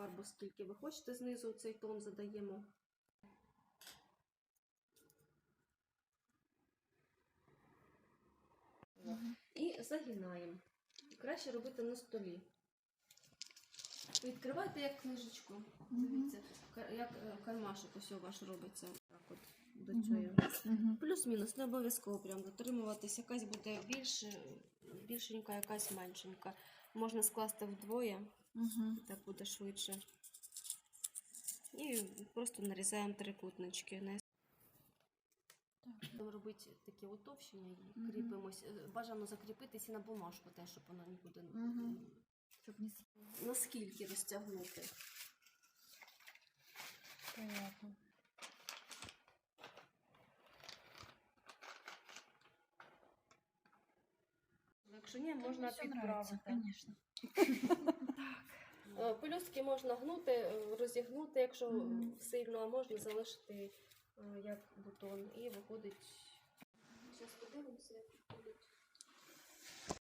фарбу, скільки ви хочете знизу цей тон задаємо. І загинаємо. Краще робити на столі. Відкривайте як книжечку. Дивіться, як е, кармашок ось ваш робиться. До цього. Плюс-мінус, не обов'язково прям дотримуватись. Якась буде більше, більшенька, якась меншенька. Можна скласти вдвоє, так буде швидше. І просто нарізаємо трикутнички. Будемо робити такі утовщення і Мгм. кріпимось. Бажано закріпитись і на бумажку теж, щоб воно нікуди не Мгм. Щоб не наскільки розтягнути. понятно. Якщо ні, можна підправити. Конечно. Е, Пелюстки можна гнути, е, розігнути, якщо Мгм. сильно, а можна залишити е, як бутон. І виходить. Зараз подивимося, як виходить.